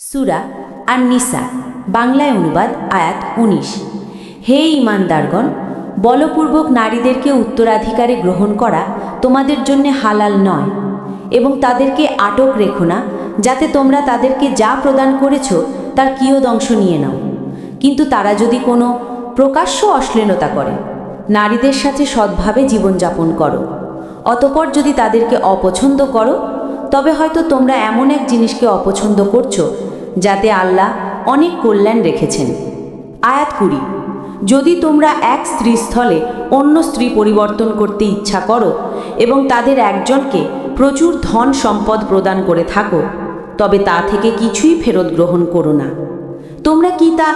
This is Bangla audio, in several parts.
সুরা আর নিসা বাংলায় অনুবাদ আয়াত উনিশ। হে ইমানদারগণ বলপূর্বক নারীদেরকে উত্তরাধিকারে গ্রহণ করা তোমাদের জন্য হালাল নয় এবং তাদেরকে আটক রেখো না, যাতে তোমরা তাদেরকে যা প্রদান করেছ তার কিয়দংশ নিয়ে নাও। কিন্তু তারা যদি কোনো প্রকাশ্য অশ্লীলতা করে, নারীদের সাথে সৎভাবে জীবনযাপন করো। অতপর যদি তাদেরকে অপছন্দ করো, তবে হয়তো তোমরা এমন এক জিনিসকে অপছন্দ করছ যাতে আল্লাহ অনেক কল্যাণ রেখেছেন। আয়াত কুড়ি, যদি তোমরা এক স্ত্রী স্থলে অন্য স্ত্রী পরিবর্তন করতে ইচ্ছা করো এবং তাদের একজনকে প্রচুর ধন সম্পদ প্রদান করে থাকো, তবে তা থেকে কিছুই ফেরত গ্রহণ করো না। তোমরা কি তা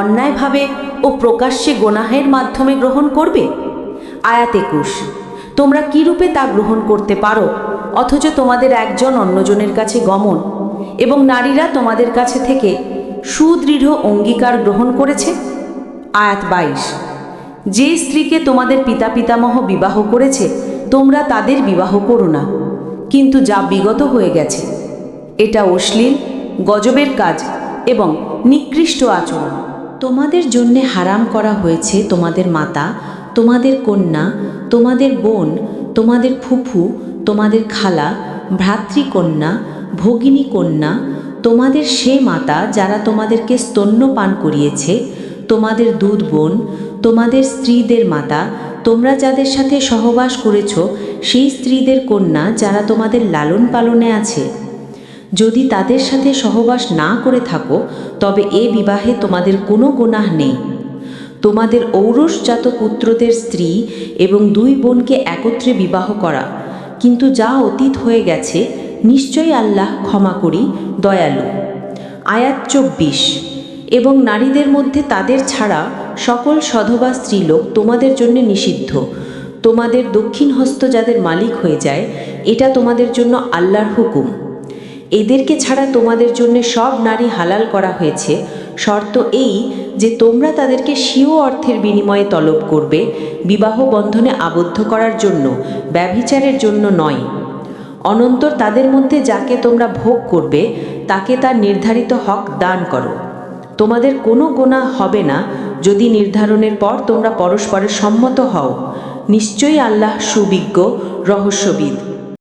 অন্যায়ভাবে ও প্রকাশ্যে গোনাহের মাধ্যমে গ্রহণ করবে? আয়াত একুশ, তোমরা কীরূপে তা গ্রহণ করতে পারো? অথচ তোমাদের একজন অন্যজনের কাছে গমন এবং নারীরা তোমাদের কাছে থেকে সুদৃঢ় অঙ্গীকার গ্রহণ করেছে। আয়াত বাইশ। যে স্ত্রীকে তোমাদের পিতা পিতামহ বিবাহ করেছে, তোমরা তাদের বিবাহ করো না। কিন্তু যা বিগত হয়ে গেছে, এটা অশ্লীল, গজবের কাজ এবং নিকৃষ্ট আচরণ। তোমাদের জন্যে হারাম করা হয়েছে তোমাদের মাতা, তোমাদের কন্যা, তোমাদের বোন, তোমাদের ফুফু, তোমাদের খালা, ভ্রাতৃকন্যা ভগিনী কন্যা, তোমাদের সে মাতা যারা তোমাদেরকে স্তন্যপান করিয়েছে, তোমাদের দুধ বোন, তোমাদের স্ত্রীদের মাতা, তোমরা যাদের সাথে সহবাস করেছ, সেই স্ত্রীদের কন্যা যারা তোমাদের লালন পালনে আছে। যদি তাদের সাথে সহবাস না করে থাকো, তবে এ বিবাহে তোমাদের কোনো গুনাহ নেই। তোমাদের ঔরসজাত পুত্রদের স্ত্রী এবং দুই বোনকে একত্রে বিবাহ করা। কিন্তু যা অতীত হয়ে গেছে নিশ্চয়ই আল্লাহ ক্ষমা করি, দয়ালু। আয়াত চব্বিশ, এবং নারীদের মধ্যে তাদের ছাড়া সকল সধবা স্ত্রীলোক তোমাদের জন্য নিষিদ্ধ। তোমাদের দক্ষিণ হস্ত যাদের মালিক হয়ে যায়, এটা তোমাদের জন্য আল্লাহর হুকুম। এদেরকে ছাড়া তোমাদের জন্য সব নারী হালাল করা হয়েছে। শর্ত এই যে তোমরা তাদেরকে স্বীয় অর্থের বিনিময়ে তলব করবে, বিবাহ বন্ধনে আবদ্ধ করার জন্য, ব্যভিচারের জন্য নয়। অনন্তর তাদের মধ্যে যাকে তোমরা ভোগ করবে, তাকে তার নির্ধারিত হক দান করো। তোমাদের কোনো গোনা হবে না, যদি নির্ধারণের পর তোমরা পরস্পরের সম্মত হও। নিশ্চয়ই আল্লাহ সুবিজ্ঞ, রহস্যবিদ।